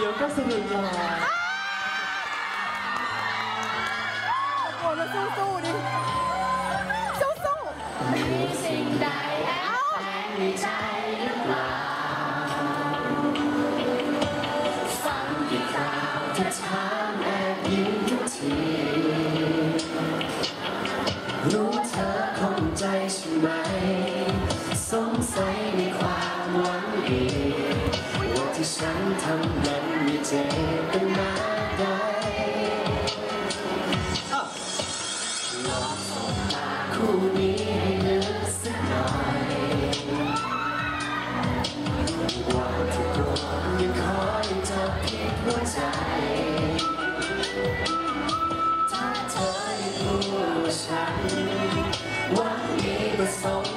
เดี๋ยวก็สะดุดหล่อโอ้ยสู้สู้ๆดิสู้ๆ ฉันทำนั้นมีเจตนาใดลองสบตาคู่นี้ให้นึกสักหน่อยว่าที่โกรธยังคอยจะผิดหัวใจ ถ้าเธอได้รู้ว่าฉันวังดีประสง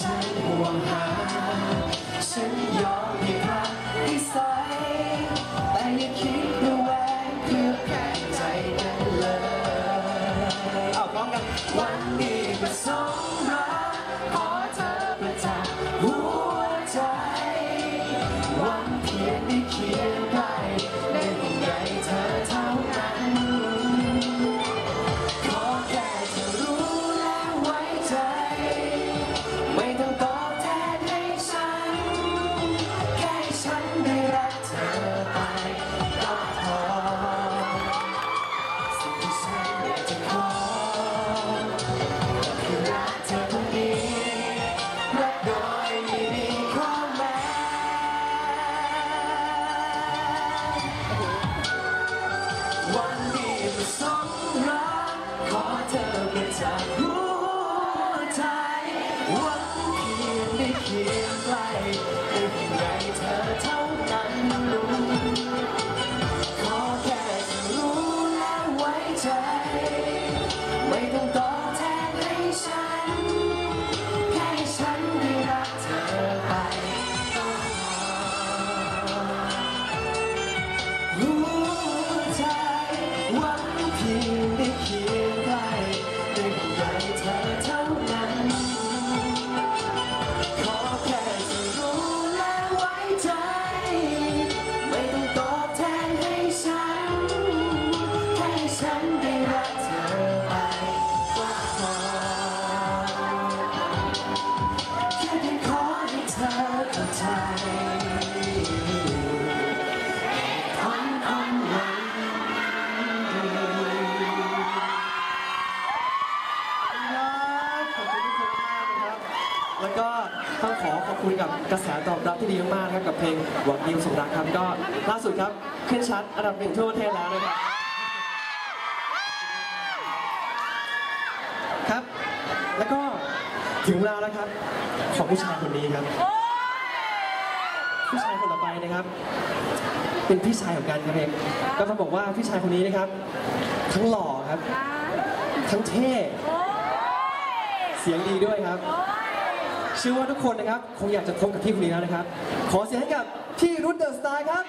ฉันห่วงหาฉันยอมให้พักให้ใสแต่อย่าคิดระแวงเพื่อแข่งใจกันเลยเอา คี แล้วก็ต้องขอขอบคุณกับกระแสตอบรับที่ดีมากๆนะครับกับเพลงหวังดีสมรักครับก็ล่าสุดครับขึ้นชัดอันดับหนึ่งทั่วประเทศแล้วนะครับครับ แล้วก็ถึงเวลาแล้วครับ ของผู้ชายคนนี้ครับ ผู้ชายคนต่อไปนะครับ เป็นพี่ชายของกันครับเองก็ต้องบอกว่าพี่ชายคนนี้นะครับ ทั้งหล่อครับ ทั้งเท่เสียงดีด้วยครับเชื่อว่าทุกคนนะครับ คงอยากจะพบกับพี่คนนี้แล้วนะครับ ขอเสียงให้กับพี่รุ่นเดอะสตาร์ครับ